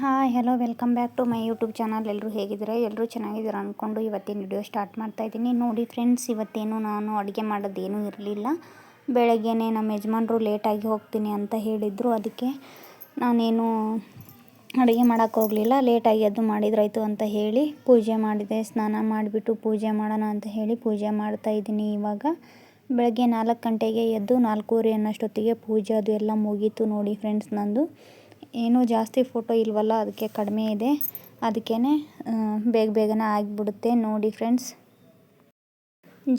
Hi hello welcome back to my YouTube channel ಎಲ್ಲರೂ ಹೇಗಿದ್ದೀರಾ? ಎಲ್ಲರೂ ಚೆನ್ನಾಗಿದ್ದೀರಾ ಅಂದ್ಕೊಂಡು ಇವತ್ತಿನ ವಿಡಿಯೋ ಸ್ಟಾರ್ಟ್ ಮಾಡ್ತಾ ಇದ್ದೀನಿ. ನೋಡಿ ಫ್ರೆಂಡ್ಸ್ ಇವತ್ತೇನು ನಾನು ಅಡುಗೆ ಮಾಡೋದೇನೂ ಇರಲಿಲ್ಲ. ಬೆಳಗ್ಗೆನೇ ನಮ್ಮ ಯಜಮಾನರು ಲೇಟಾಗಿ ಹೋಗ್ತೀನಿ ಅಂತ ಹೇಳಿದರು. ಅದಕ್ಕೆ ನಾನೇನು ಅಡುಗೆ ಮಾಡೋಕ್ಕೆ ಹೋಗಲಿಲ್ಲ. ಲೇಟಾಗಿ ಅದು ಮಾಡಿದ್ರಾಯ್ತು ಅಂತ ಹೇಳಿ ಪೂಜೆ ಮಾಡಿದೆ. ಸ್ನಾನ ಮಾಡಿಬಿಟ್ಟು ಪೂಜೆ ಮಾಡೋಣ ಅಂತ ಹೇಳಿ ಪೂಜೆ ಮಾಡ್ತಾ ಇದ್ದೀನಿ ಇವಾಗ. ಬೆಳಗ್ಗೆ ನಾಲ್ಕು ಗಂಟೆಗೆ ಎದ್ದು ನಾಲ್ಕೂವರೆ ಅನ್ನೋಷ್ಟೊತ್ತಿಗೆ ಪೂಜೆ ಅದು ಎಲ್ಲ ಮುಗೀತು ನೋಡಿ ಫ್ರೆಂಡ್ಸ್ ನಂದು. ಏನೂ ಜಾಸ್ತಿ ಫೋಟೋ ಇಲ್ವಲ್ಲ, ಅದಕ್ಕೆ ಕಡಿಮೆ ಇದೆ. ಅದಕ್ಕೇ ಬೇಗ ಬೇಗನೆ ಆಗಿಬಿಡುತ್ತೆ ನೋಡಿ ಫ್ರೆಂಡ್ಸ್.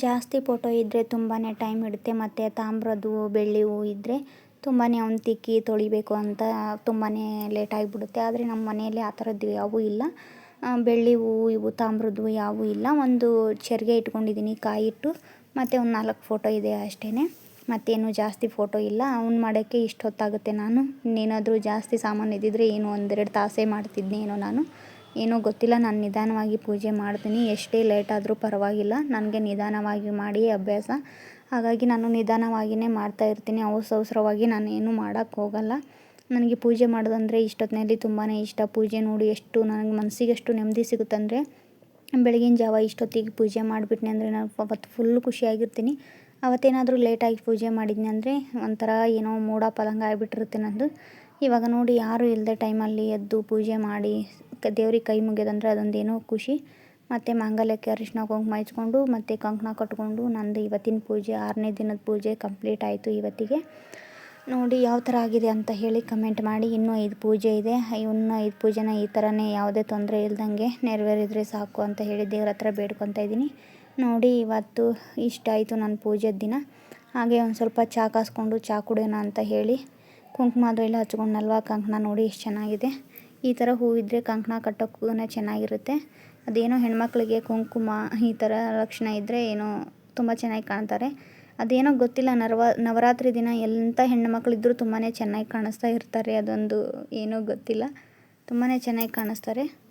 ಜಾಸ್ತಿ ಫೋಟೋ ಇದ್ದರೆ ತುಂಬಾ ಟೈಮ್ ಇಡುತ್ತೆ ಮತ್ತು ತಾಮ್ರದ್ದು ಬೆಳ್ಳಿ ಹೂ ಇದ್ದರೆ ತುಂಬಾ ಅವ್ನು ತಿಕ್ಕಿ ತೊಳಿಬೇಕು ಅಂತ ತುಂಬಾ ಲೇಟ್ ಆಗಿಬಿಡುತ್ತೆ. ಆದರೆ ನಮ್ಮ ಮನೆಯಲ್ಲಿ ಆ ಥರದ್ದು ಯಾವೂ ಇಲ್ಲ. ಬೆಳ್ಳಿ ಹೂವು ಇವು, ತಾಮ್ರದ್ದು ಯಾವೂ ಇಲ್ಲ. ಒಂದು ಚೆರಿಗೆ ಇಟ್ಕೊಂಡಿದ್ದೀನಿ ಕಾಯಿ ಇಟ್ಟು, ಮತ್ತು ಒಂದು ನಾಲ್ಕು ಫೋಟೋ ಇದೆ ಅಷ್ಟೇ ಮತ್ತೇನು ಜಾಸ್ತಿ ಫೋಟೋ ಇಲ್ಲ. ಅವ್ನು ಮಾಡೋಕ್ಕೆ ಇಷ್ಟು ಹೊತ್ತಾಗುತ್ತೆ ನಾನು. ಇನ್ನೇನಾದರೂ ಜಾಸ್ತಿ ಸಾಮಾನು ಇದ್ದಿದ್ರೆ ಏನು ಒಂದೆರಡು ತಾಸೇ ಮಾಡ್ತಿದ್ನೇನೋ ನಾನು. ಏನೋ ಗೊತ್ತಿಲ್ಲ, ನಾನು ನಿಧಾನವಾಗಿ ಪೂಜೆ ಮಾಡ್ತೀನಿ. ಎಷ್ಟೇ ಲೇಟ್ ಆದರೂ ಪರವಾಗಿಲ್ಲ. ನನಗೆ ನಿಧಾನವಾಗಿ ಮಾಡಿ ಅಭ್ಯಾಸ. ಹಾಗಾಗಿ ನಾನು ನಿಧಾನವಾಗಿಯೇ ಮಾಡ್ತಾ ಇರ್ತೀನಿ. ಅವಸರ ಅವಸರವಾಗಿ ನಾನು ಏನು ಮಾಡೋಕ್ಕೆ ಹೋಗಲ್ಲ. ನನಗೆ ಪೂಜೆ ಮಾಡೋದಂದರೆ ಇಷ್ಟೊತ್ತಿನಲ್ಲಿ ತುಂಬಾ ಇಷ್ಟ. ಪೂಜೆ ನೋಡಿ ಎಷ್ಟು ನನಗೆ ಮನಸ್ಸಿಗೆ ಎಷ್ಟು ನೆಮ್ಮದಿ ಸಿಗುತ್ತಂದರೆ ಬೆಳಗಿನ ಜಾವ ಇಷ್ಟೊತ್ತಿಗೆ ಪೂಜೆ ಮಾಡಿಬಿಟ್ನೆ ಅಂದರೆ ನಾನು ಅವತ್ತು ಫುಲ್ ಖುಷಿಯಾಗಿರ್ತೀನಿ. ಅವತ್ತೇನಾದರೂ ಲೇಟಾಗಿ ಪೂಜೆ ಮಾಡಿದ್ನಿ ಅಂದರೆ ಒಂಥರ ಏನೋ ಮೂಡ ಪಲಂಗ ಆಗಿಬಿಟ್ಟಿರುತ್ತೆ ನಂದು. ಇವಾಗ ನೋಡಿ ಯಾರೂ ಇಲ್ಲದೆ ಟೈಮಲ್ಲಿ ಎದ್ದು ಪೂಜೆ ಮಾಡಿ ದೇವ್ರಿಗೆ ಕೈ ಮುಗಿಯೋದಂದರೆ ಅದೊಂದೇನೋ ಖುಷಿ. ಮತ್ತು ಮಾಂಗಲ್ಯಕ್ಕೆ ಅರಿಶಿನ, ಕುಂಕುಮ ಹಚ್ಕೊಂಡು ಮತ್ತು ಕಂಕಣ ಕಟ್ಕೊಂಡು ನಂದು ಇವತ್ತಿನ ಪೂಜೆ, ಆರನೇ ದಿನದ ಪೂಜೆ ಕಂಪ್ಲೀಟ್ ಆಯಿತು ಇವತ್ತಿಗೆ. ನೋಡಿ ಯಾವ ಥರ ಆಗಿದೆ ಅಂತ ಹೇಳಿ ಕಮೆಂಟ್ ಮಾಡಿ. ಇನ್ನೂ ಐದು ಪೂಜೆ ಇದೆ. ಇನ್ನೂ ಐದು ಪೂಜೆನ ಈ ಥರನೇ ಯಾವುದೇ ತೊಂದರೆ ಇಲ್ದಂಗೆ ನೆರವೇರಿದ್ರೆ ಸಾಕು ಅಂತ ಹೇಳಿ ದೇವ್ರ ಹತ್ರ ಬೇಡ್ಕೊತಾ ಇದ್ದೀನಿ. ನೋಡಿ, ಇವತ್ತು ಇಷ್ಟ ಆಯಿತು ನನ್ನ ಪೂಜೆ ದಿನ. ಹಾಗೆ ಒಂದು ಸ್ವಲ್ಪ ಚಹಾ ಕಾಸ್ಕೊಂಡು ಚಹಾ ಕುಡಿಯೋಣ ಅಂತ ಹೇಳಿ ಕುಂಕುಮ ಅದು ಎಲ್ಲ ಹಚ್ಕೊಂಡಲ್ವ ಕಂಕಣ ನೋಡಿ ಎಷ್ಟು ಚೆನ್ನಾಗಿದೆ. ಈ ಥರ ಹೂವಿದ್ರೆ ಕಂಕಣ ಕಟ್ಟೋಕ್ಕೂ ಚೆನ್ನಾಗಿರುತ್ತೆ. ಅದೇನೋ ಹೆಣ್ಮಕ್ಳಿಗೆ ಕುಂಕುಮ, ಈ ಥರ ಲಕ್ಷಣ ಇದ್ದರೆ ಏನೋ ತುಂಬ ಚೆನ್ನಾಗಿ ಕಾಣ್ತಾರೆ. ಅದೇನೋ ಗೊತ್ತಿಲ್ಲ, ನರ್ವ, ನವರಾತ್ರಿ ದಿನ ಎಂಥ ಹೆಣ್ಣುಮಕ್ಳಿದ್ರೂ ತುಂಬಾ ಚೆನ್ನಾಗಿ ಕಾಣಿಸ್ತಾ ಇರ್ತಾರೆ. ಅದೊಂದು ಏನೋ ಗೊತ್ತಿಲ್ಲ. ತುಂಬಾ ಚೆನ್ನಾಗಿ ಕಾಣಿಸ್ತಾರೆ.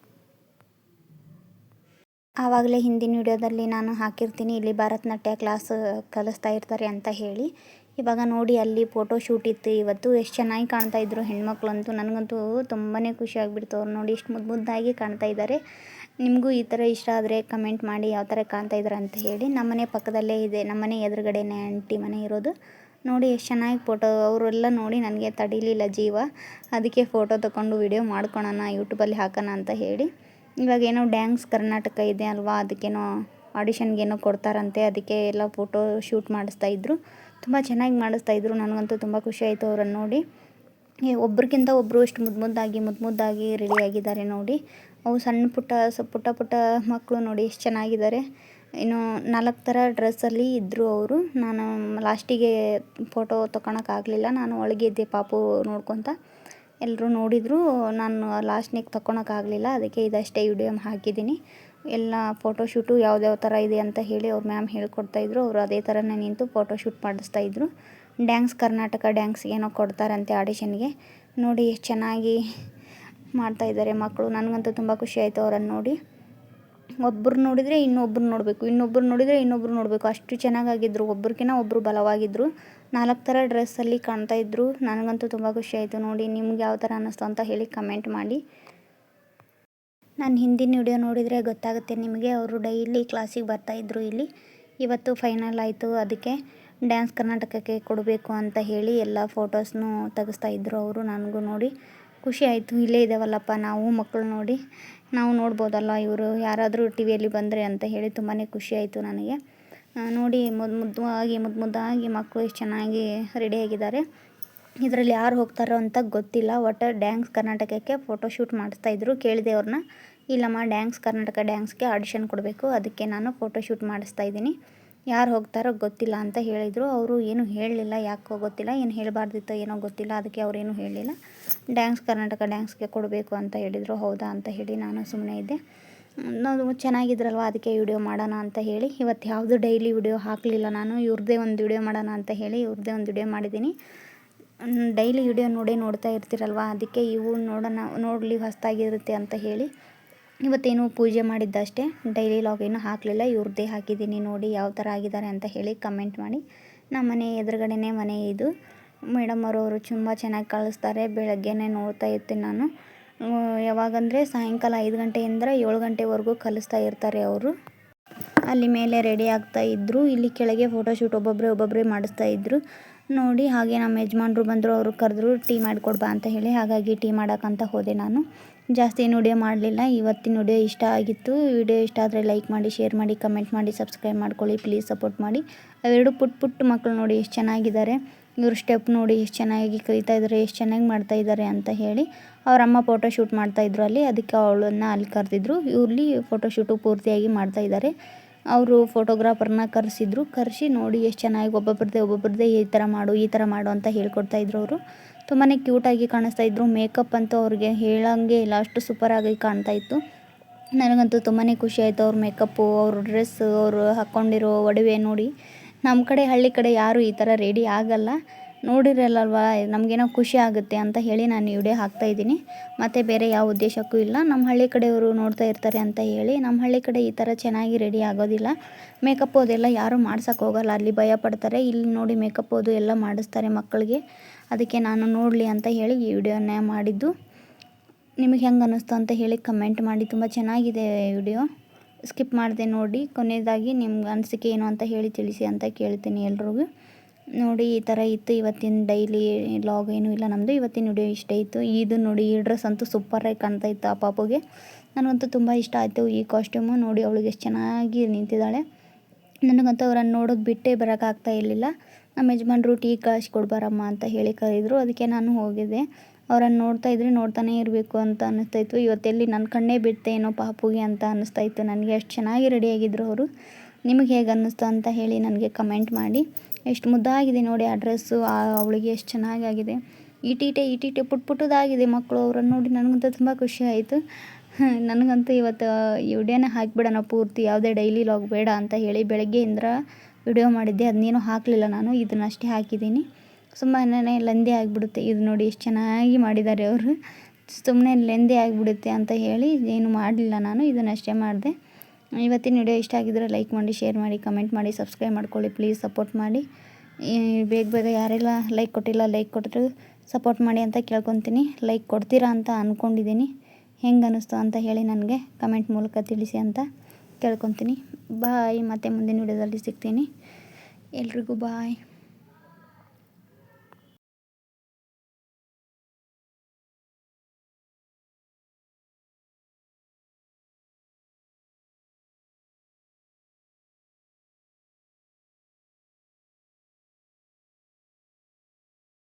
ಆವಾಗಲೇ ಹಿಂದಿನ ವಿಡಿಯೋದಲ್ಲಿ ನಾನು ಹಾಕಿರ್ತೀನಿ, ಇಲ್ಲಿ ಭರತನಾಟ್ಯ ಕ್ಲಾಸ್ ಕಲಿಸ್ತಾ ಇರ್ತಾರೆ ಅಂತ ಹೇಳಿ. ಇವಾಗ ನೋಡಿ, ಅಲ್ಲಿ ಫೋಟೋ ಶೂಟ್ ಇತ್ತು ಇವತ್ತು. ಎಷ್ಟು ಚೆನ್ನಾಗಿ ಕಾಣ್ತಾ ಇದ್ರು ಹೆಣ್ಮಕ್ಳು ಅಂತೂ ನನಗಂತೂ ತುಂಬಾ ಖುಷಿ ಆಗಿಬಿಡ್ತು. ಅವ್ರು ನೋಡಿ ಇಷ್ಟು ಮುದ್ದು ಮುದ್ದಾಗಿ ಕಾಣ್ತಾ ಇದ್ದಾರೆ. ನಿಮಗೂ ಈ ಥರ ಇಷ್ಟ ಆದರೆ ಕಮೆಂಟ್ ಮಾಡಿ ಯಾವ ಥರ ಕಾಣ್ತಾ ಇದ್ದಾರೆ ಅಂತ ಹೇಳಿ. ನಮ್ಮನೆ ಪಕ್ಕದಲ್ಲೇ ಇದೆ. ನಮ್ಮನೆ ಎದುರುಗಡೆನೇ ಆಂಟಿ ಮನೆ ಇರೋದು. ನೋಡಿ, ಎಷ್ಟು ಚೆನ್ನಾಗಿ ಫೋಟೋ ಅವರೆಲ್ಲ ನೋಡಿ, ನನಗೆ ತಡೀಲಿಲ್ಲ ಜೀವ. ಅದಕ್ಕೆ ಫೋಟೋ ತೊಗೊಂಡು ವಿಡಿಯೋ ಮಾಡ್ಕೊಳೋಣ ಯೂಟ್ಯೂಬಲ್ಲಿ ಹಾಕೋಣ ಅಂತ ಹೇಳಿ. ಇವಾಗ ಏನೋ ಡ್ಯಾನ್ಸ್ ಕರ್ನಾಟಕ ಇದೆ ಅಲ್ವಾ, ಅದಕ್ಕೇನೋ ಆಡಿಷನ್ಗೇನೋ ಕೊಡ್ತಾರಂತೆ, ಅದಕ್ಕೆ ಎಲ್ಲ ಫೋಟೋ ಶೂಟ್ ಮಾಡಿಸ್ತಾಯಿದ್ರು ತುಂಬ ಚೆನ್ನಾಗಿ ಮಾಡಿಸ್ತಾಯಿದ್ರು ನನಗಂತೂ ತುಂಬ ಖುಷಿ ಆಯಿತು ಅವರನ್ನು ನೋಡಿ. ಒಬ್ರಿಗಿಂತ ಒಬ್ಬರು ಎಷ್ಟು ಮುದ್ದು ಮುದ್ದಾಗಿ ಮುದ್ದು ಮುದ್ದಾಗಿ ರೆಡಿಯಾಗಿದ್ದಾರೆ ನೋಡಿ. ಅವು ಸಣ್ಣ ಪುಟ್ಟ, ಸ, ಪುಟ್ಟ ಪುಟ್ಟ ಮಕ್ಕಳು ನೋಡಿ ಎಷ್ಟು ಚೆನ್ನಾಗಿದ್ದಾರೆ. ಇನ್ನು ನಾಲ್ಕು ಥರ ಡ್ರೆಸ್ಸಲ್ಲಿ ಇದ್ದರು ಅವರು. ನಾನು ಲಾಸ್ಟಿಗೆ ಫೋಟೋ ತೊಗೊಳಕ್ಕಾಗಲಿಲ್ಲ ನಾನು ಒಳಗೆ ಇದ್ದೆ ಪಾಪು ನೋಡ್ಕೊತ. ಎಲ್ಲರೂ ನೋಡಿದರು. ನಾನು ಲಾಸ್ಟ್ನಿಗೆ ತಗೊಳಕ್ಕಾಗಲಿಲ್ಲ ಅದಕ್ಕೆ ಇದಷ್ಟೇ ವಿಡಿಯೋ ಹಾಕಿದ್ದೀನಿ. ಎಲ್ಲ ಫೋಟೋಶೂಟು ಯಾವ್ದ್ಯಾವ ಥರ ಇದೆ ಅಂತ ಹೇಳಿ ಅವ್ರು ಮ್ಯಾಮ್ ಹೇಳ್ಕೊಡ್ತಾಯಿದ್ರು ಅವರು ಅದೇ ಥರನೇ ನಿಂತು ಫೋಟೋಶೂಟ್ ಮಾಡಿಸ್ತಾಯಿದ್ರು ಡ್ಯಾನ್ಸ್ ಕರ್ನಾಟಕ ಡ್ಯಾನ್ಸ್ ಏನೋ ಕೊಡ್ತಾರಂತೆ ಆಡಿಷನ್ಗೆ ನೋಡಿ ಎಷ್ಟು ಚೆನ್ನಾಗಿ ಮಾಡ್ತಾಯಿದ್ದಾರೆ ಮಕ್ಕಳು ನನಗಂತೂ ತುಂಬ ಖುಷಿ ಆಯಿತು ಅವರನ್ನು ನೋಡಿ. ಒಬ್ಬರು ನೋಡಿದರೆ ಇನ್ನೊಬ್ರು ನೋಡಬೇಕು. ಇನ್ನೊಬ್ರು ನೋಡಿದರೆ ಇನ್ನೊಬ್ಬರು ನೋಡಬೇಕು. ಅಷ್ಟು ಚೆನ್ನಾಗಾಗಿದ್ದರು ಒಬ್ರಿಗಿನ್ನ ಒಬ್ಬರು ಬಲವಾಗಿದ್ದರು ನಾಲ್ಕು ಥರ ಡ್ರೆಸ್ಸಲ್ಲಿ ಕಾಣ್ತಾ ಇದ್ದರು ನನಗಂತೂ ತುಂಬ ಖುಷಿ ಆಯಿತು. ನೋಡಿ, ನಿಮ್ಗೆ ಯಾವ ಥರ ಅನ್ನಿಸ್ತು ಅಂತ ಹೇಳಿ ಕಮೆಂಟ್ ಮಾಡಿ. ನಾನು ಹಿಂದಿನ ವಿಡಿಯೋ ನೋಡಿದರೆ ಗೊತ್ತಾಗುತ್ತೆ ನಿಮಗೆ. ಅವರು ಡೈಲಿ ಕ್ಲಾಸಿಗೆ ಬರ್ತಾಯಿದ್ರು ಇಲ್ಲಿ. ಇವತ್ತು ಫೈನಲ್ ಆಯಿತು. ಅದಕ್ಕೆ ಡ್ಯಾನ್ಸ್ ಕರ್ನಾಟಕಕ್ಕೆ ಕೊಡಬೇಕು ಅಂತ ಹೇಳಿ ಎಲ್ಲ ಫೋಟೋಸ್ನು ತೆಗೆಸ್ತಾ ಇದ್ದರು ಅವರು, ನನಗೂ ನೋಡಿ. ಖುಷಿ ಆಯಿತು. ಇಲ್ಲೇ ಇದ್ದಾವಲ್ಲಪ್ಪ ನಾವು ಮಕ್ಕಳು ನೋಡಿ. ನಾವು ನೋಡ್ಬೋದಲ್ಲ ಇವರು? ಯಾರಾದರೂ ಟಿ ವಿಯಲ್ಲಿ ಬಂದರೆ ಅಂತ ಹೇಳಿ ತುಂಬಾ ಖುಷಿ ಆಯಿತು ನನಗೆ. ನೋಡಿ ಮುದ್ದು ಮುದ್ದಾಗಿ ಮುದ್ದು ಮುದ್ದಾಗಿ ಮಕ್ಕಳು ಎಷ್ಟು ಚೆನ್ನಾಗಿ ರೆಡಿಯಾಗಿದ್ದಾರೆ ಇದರಲ್ಲಿ ಯಾರು ಹೋಗ್ತಾರೋ ಅಂತ ಗೊತ್ತಿಲ್ಲ ಒಟ್ಟು ಡ್ಯಾನ್ಸ್ ಕರ್ನಾಟಕಕ್ಕೆ ಫೋಟೋಶೂಟ್ ಮಾಡಿಸ್ತಾಯಿದ್ರು ಕೇಳಿದೆ ಅವ್ರನ್ನ ಇಲ್ಲಮ್ಮ ಡ್ಯಾನ್ಸ್ ಕರ್ನಾಟಕ ಡ್ಯಾನ್ಸ್ಗೆ ಆಡಿಷನ್ ಕೊಡಬೇಕು, ಅದಕ್ಕೆ ನಾನು ಫೋಟೋಶೂಟ್ ಮಾಡಿಸ್ತಾ ಇದ್ದೀನಿ. ಯಾರು ಹೋಗ್ತಾರೋ ಗೊತ್ತಿಲ್ಲ ಅಂತ ಹೇಳಿದರು. ಅವರು ಏನು ಹೇಳಲಿಲ್ಲ, ಯಾಕೋ ಗೊತ್ತಿಲ್ಲ, ಏನು ಹೇಳಬಾರ್ದಿತ್ತೋ ಏನೋ ಗೊತ್ತಿಲ್ಲ, ಅದಕ್ಕೆ ಅವರೇನು ಹೇಳಲಿಲ್ಲ. ಡ್ಯಾನ್ಸ್ ಕರ್ನಾಟಕ ಡ್ಯಾನ್ಸ್ಗೆ ಕೊಡಬೇಕು ಅಂತ ಹೇಳಿದರು. ಹೌದಾ ಅಂತ ಹೇಳಿ ನಾನು ಸುಮ್ಮನೆ ಇದ್ದೆ. ನಾವು ಚೆನ್ನಾಗಿದ್ರಲ್ವ, ಅದಕ್ಕೆ ವಿಡಿಯೋ ಮಾಡೋಣ ಅಂತ ಹೇಳಿ. ಇವತ್ತು ಯಾವುದು ಡೈಲಿ ವಿಡಿಯೋ ಹಾಕಲಿಲ್ಲ ನಾನು ಇವ್ರದ್ದೇ ಒಂದು ವಿಡಿಯೋ ಮಾಡೋಣ ಅಂತ ಹೇಳಿ ಇವ್ರದ್ದೇ ಒಂದು ವಿಡಿಯೋ ಮಾಡಿದ್ದೀನಿ. ಡೈಲಿ ವಿಡಿಯೋ ನೋಡೇ ನೋಡ್ತಾ ಇರ್ತೀರಲ್ವ, ಅದಕ್ಕೆ ಇವು ನೋಡೋಣ, ನೋಡಲಿ ಹೊಸ್ತಾಗಿರುತ್ತೆ ಅಂತ ಹೇಳಿ. ಇವತ್ತೇನು ಪೂಜೆ ಮಾಡಿದ್ದಷ್ಟೇ ಡೈಲಿ ಲಾಗ್ ಏನು ಹಾಕಲಿಲ್ಲ ಇವ್ರದ್ದೇ ಹಾಕಿದ್ದೀನಿ ನೋಡಿ ಯಾವ ಥರ ಆಗಿದ್ದಾರೆ ಅಂತ ಹೇಳಿ ಕಮೆಂಟ್ ಮಾಡಿ. ನಮ್ಮ ಮನೆ ಎದುರುಗಡೆನೇ ಮನೆ ಇದು. ಮೇಡಮ್ ಅವರು ತುಂಬ ಚೆನ್ನಾಗಿ ಕಳಿಸ್ತಾರೆ, ಬೆಳಗ್ಗೆನೇ ನೋಡ್ತಾ ಇರ್ತೀನಿ ನಾನು. ಯಾವಾಗಂದರೆ ಸಾಯಂಕಾಲ ಐದು ಗಂಟೆಯಿಂದ ಏಳು ಗಂಟೆವರೆಗೂ ಕಲಿಸ್ತಾ ಇರ್ತಾರೆ ಅವರು. ಅಲ್ಲಿ ಮೇಲೆ ರೆಡಿ ಆಗ್ತಾ ಇದ್ದರು ಇಲ್ಲಿ ಕೆಳಗೆ ಫೋಟೋಶೂಟ್ ಒಬ್ಬೊಬ್ಬರೇ ಒಬ್ಬೊಬ್ಬರೇ ಮಾಡಿಸ್ತಾ ಇದ್ದರು ನೋಡಿ, ಹಾಗೆ ನಮ್ಮ ಯಜಮಾನ್ರು ಬಂದರು, ಅವರು ಕರೆದ್ರು, ಟೀ ಮಾಡಿಕೊಡ್ಬಾ ಅಂತ ಹೇಳಿ, ಹಾಗಾಗಿ ಟೀ ಮಾಡೋಕ್ಕಂತ ಹೋದೆ ನಾನು. ಜಾಸ್ತಿ ನುಡಿಯೋ ಮಾಡಲಿಲ್ಲ. ಇವತ್ತಿನ ನುಡಿಯೋ ಇಷ್ಟ ಆಗಿತ್ತು. ವಿಡಿಯೋ ಇಷ್ಟ ಆದರೆ ಲೈಕ್ ಮಾಡಿ ಶೇರ್ ಮಾಡಿ ಕಮೆಂಟ್ ಮಾಡಿ ಸಬ್ಸ್ಕ್ರೈಬ್ ಮಾಡ್ಕೊಳ್ಳಿ ಪ್ಲೀಸ್ ಸಪೋರ್ಟ್ ಮಾಡಿ. ಅವೆರಡು ಪುಟ್ ಪುಟ್ಟ ಮಕ್ಕಳು ನೋಡಿ, ಎಷ್ಟು ಚೆನ್ನಾಗಿದ್ದಾರೆ. ಇವ್ರ ಸ್ಟೆಪ್ ನೋಡಿ ಎಷ್ಟು ಚೆನ್ನಾಗಿ ಕಲಿತಾ ಇದ್ದಾರೆ, ಎಷ್ಟು ಚೆನ್ನಾಗಿ ಮಾಡ್ತಾ ಇದ್ದಾರೆ ಅಂತ ಹೇಳಿ ಅವ್ರ ಅಮ್ಮ ಫೋಟೋ ಶೂಟ್ ಮಾಡ್ತಾಯಿದ್ರು ಅಲ್ಲಿ. ಅದಕ್ಕೆ ಅವಳನ್ನು ಅಲ್ಲಿ ಕರೆದಿದ್ರು. ಇವ್ರಲ್ಲಿ ಫೋಟೋ ಶೂಟು ಪೂರ್ತಿಯಾಗಿ ಮಾಡ್ತಾ ಇದ್ದಾರೆ. ಅವರು ಫೋಟೋಗ್ರಾಫರ್ನ ಕರೆಸಿದ್ರು. ಕರೆಸಿ ನೋಡಿ ಎಷ್ಟು ಚೆನ್ನಾಗಿ ಒಬ್ಬೊಬ್ಬರದೇ ಒಬ್ಬೊಬ್ಬರದೇ ಈ ಥರ ಮಾಡು, ಈ ಥರ ಮಾಡು ಅಂತ ಹೇಳ್ಕೊಡ್ತಾ ಇದ್ರು ಅವರು. ತುಂಬಾ ಕ್ಯೂಟಾಗಿ ಕಾಣಿಸ್ತಾ ಇದ್ರು. ಮೇಕಪ್ ಅಂತೂ ಅವ್ರಿಗೆ ಹೇಳೋಂಗೆ ಇಲ್ಲ ಅಷ್ಟು ಸೂಪರಾಗಿ ಕಾಣ್ತಾ ಇತ್ತು. ನನಗಂತೂ ತುಂಬಾ ಖುಷಿ ಆಯಿತು ಅವ್ರ ಮೇಕಪ್ಪು ಅವ್ರ ಡ್ರೆಸ್ಸು ಅವರು ಹಾಕ್ಕೊಂಡಿರೋ ಒಡವೆ ನೋಡಿ. ನಮ್ಮ ಕಡೆ, ಹಳ್ಳಿ ಕಡೆ ಯಾರೂ ಈ ಥರ ರೆಡಿ ಆಗಲ್ಲ. ನೋಡಿರಲ್ಲಲ್ವ ನಮಗೇನೋ ಖುಷಿ ಆಗುತ್ತೆ ಅಂತ ಹೇಳಿ ನಾನು ವಿಡಿಯೋ ಹಾಕ್ತಾಯಿದ್ದೀನಿ ಮತ್ತು ಬೇರೆ ಯಾವ ಉದ್ದೇಶಕ್ಕೂ ಇಲ್ಲ. ನಮ್ಮ ಹಳ್ಳಿ ಕಡೆಯವರು ನೋಡ್ತಾ ಇರ್ತಾರೆ ಅಂತ ಹೇಳಿ, ನಮ್ಮ ಹಳ್ಳಿ ಕಡೆ ಈ ಥರ ಚೆನ್ನಾಗಿ ರೆಡಿ ಆಗೋದಿಲ್ಲ. ಮೇಕಪ್ ಅದೆಲ್ಲ ಯಾರೂ ಮಾಡ್ಸೋಕ್ಕೆ ಹೋಗಲ್ಲ. ಅಲ್ಲಿ ಭಯ ಪಡ್ತಾರೆ. ಇಲ್ಲಿ ನೋಡಿ ಮೇಕಪ್ ಅದು ಎಲ್ಲ ಮಾಡಿಸ್ತಾರೆ ಮಕ್ಕಳಿಗೆ. ಅದಕ್ಕೆ ನಾನು ನೋಡಲಿ ಅಂತ ಹೇಳಿ ಈ ವಿಡಿಯೋನ ಮಾಡಿದ್ದು. ನಿಮಗೆ ಹೆಂಗೆ ಅನ್ನಿಸ್ತು ಅಂತ ಹೇಳಿ ಕಮೆಂಟ್ ಮಾಡಿ. ತುಂಬ ಚೆನ್ನಾಗಿದೆ ವಿಡಿಯೋ. ಸ್ಕಿಪ್ ಮಾಡಿದೆ ನೋಡಿ. ಕೊನೆಯದಾಗಿ ನಿಮ್ಗೆ ಅನಿಸಿಕೆ ಏನು ಅಂತ ಹೇಳಿ ತಿಳಿಸಿ ಅಂತ ಕೇಳ್ತೀನಿ ಎಲ್ರಿಗೂ. ನೋಡಿ, ಈ ಥರ ಇತ್ತು. ಇವತ್ತಿನ ಡೈಲಿ ಲಾಗ್ ಏನೂ ಇಲ್ಲ ನಮ್ಮದು ಇವತ್ತಿನ ವಿಡಿಯೋ ಇಷ್ಟ ಇತ್ತು. ಇದು ನೋಡಿ, ಈ ಡ್ರೆಸ್ ಅಂತೂ ಸೂಪರಾಗಿ ಕಾಣ್ತಾ ಇತ್ತು ಆ ಪಾಪುಗೆ. ನನಗಂತೂ ತುಂಬ ಇಷ್ಟ ಆಯಿತು ಈ ಕಾಸ್ಟ್ಯೂಮು. ನೋಡಿ, ಅವಳಿಗೆ ಎಷ್ಟು ಚೆನ್ನಾಗಿ ನಿಂತಿದ್ದಾಳೆ. ನನಗಂತೂ ಅವರನ್ನು ನೋಡೋದು ಬಿಟ್ಟೇ ಬರೋಕ್ಕಾಗ್ತಾ ಇರಲಿಲ್ಲ. ನಮ್ಮ ಯಜಮಾನ್ರು ಟೀ ಕೊಡ್ಬಾರಮ್ಮ ಅಂತ ಹೇಳಿ ಕರೆದರು. ಅದಕ್ಕೆ ನಾನು ಹೋಗಿದ್ದೆ. ಅವರನ್ನು ನೋಡ್ತಾ ಇದ್ರೆ ನೋಡ್ತಾನೇ ಇರಬೇಕು ಅಂತ ಅನ್ನಿಸ್ತಾಯಿತ್ತು ಇವತ್ತೆಲ್ಲಿ ನನ್ನ ಕಣ್ಣೇ ಬಿಡ್ತೇನೋ ಪಾಪುಗೆ ಅಂತ ಅನ್ನಿಸ್ತಾಯಿತ್ತು ನನಗೆ ಎಷ್ಟು ಚೆನ್ನಾಗಿ ರೆಡಿಯಾಗಿದ್ದರು ಅವರು. ನಿಮಗೆ ಹೇಗೆ ಅನ್ನಿಸ್ತು ಅಂತ ಹೇಳಿ ನನಗೆ ಕಮೆಂಟ್ ಮಾಡಿ. ಎಷ್ಟು ಮುದ್ದಾಗಿದೆ ನೋಡಿ ಆ ಡ್ರೆಸ್ಸು ಅವಳಿಗೆ ಎಷ್ಟು ಚೆನ್ನಾಗಾಗಿದೆ. ಇಟೀಟೆ ಇಟೀಟೆ ಪುಟ್ ಪುಟ್ಟದಾಗಿದೆ ಮಕ್ಕಳು ಅವರನ್ನು ನೋಡಿ ನನಗಂತೂ ತುಂಬ ಖುಷಿ ಆಯಿತು. ನನಗಂತೂ ಇವತ್ತು ಈ ವಿಡಿಯೋನ ಹಾಕಿಬಿಡೋಣ ಪೂರ್ತಿ. ಯಾವುದೇ ಡೈಲಿ ಲಾಗ್ ಬೇಡ ಅಂತ ಹೇಳಿ ಬೆಳಗ್ಗೆಯಿಂದ ವಿಡಿಯೋ ಮಾಡಿದ್ದೆ ಅದನ್ನೇನು ಹಾಕಲಿಲ್ಲ, ನಾನು ಇದನ್ನಷ್ಟೇ ಹಾಕಿದ್ದೀನಿ. ಸುಮ್ಮನೆ ಲೆಂದಿ ಆಗಿಬಿಡುತ್ತೆ. ಇದು ನೋಡಿ ಎಷ್ಟು ಚೆನ್ನಾಗಿ ಮಾಡಿದ್ದಾರೆ ಅವರು. ಸುಮ್ಮನೆ ಲೆಂದಿ ಆಗಿಬಿಡುತ್ತೆ ಅಂತ ಹೇಳಿ, ಏನು ಮಾಡಲಿಲ್ಲ ನಾನು ಇದನ್ನಷ್ಟೇ ಮಾಡಿದೆ. ಇವತ್ತಿನ ವಿಡಿಯೋ ಇಷ್ಟ ಆಗಿದ್ರೆ ಲೈಕ್ ಮಾಡಿ, ಶೇರ್ ಮಾಡಿ, ಕಮೆಂಟ್ ಮಾಡಿ, ಸಬ್ಸ್ಕ್ರೈಬ್ ಮಾಡ್ಕೊಳ್ಳಿ, ಪ್ಲೀಸ್ ಸಪೋರ್ಟ್ ಮಾಡಿ. ಬೇಗ ಬೇಗ ಯಾರೆಲ್ಲ ಲೈಕ್ ಕೊಟ್ಟಿಲ್ಲ, ಲೈಕ್ ಕೊಟ್ಟರು ಸಪೋರ್ಟ್ ಮಾಡಿ ಅಂತ ಕೇಳ್ಕೊತೀನಿ. ಲೈಕ್ ಕೊಡ್ತೀರಾ ಅಂತ ಅಂದ್ಕೊಂಡಿದ್ದೀನಿ ಹೆಂಗೆ ಅನ್ನಿಸ್ತು ಅಂತ ಹೇಳಿ ನನಗೆ ಕಮೆಂಟ್ ಮೂಲಕ ತಿಳಿಸಿ ಅಂತ. ಕೇಳ್ಕೊತೀನಿ. ಬಾಯ್ ಮತ್ತೆ ಮುಂದಿನ ವಿಡಿಯೋದಲ್ಲಿ ಸಿಗ್ತೀನಿ. ಎಲ್ರಿಗೂ ಬಾಯ್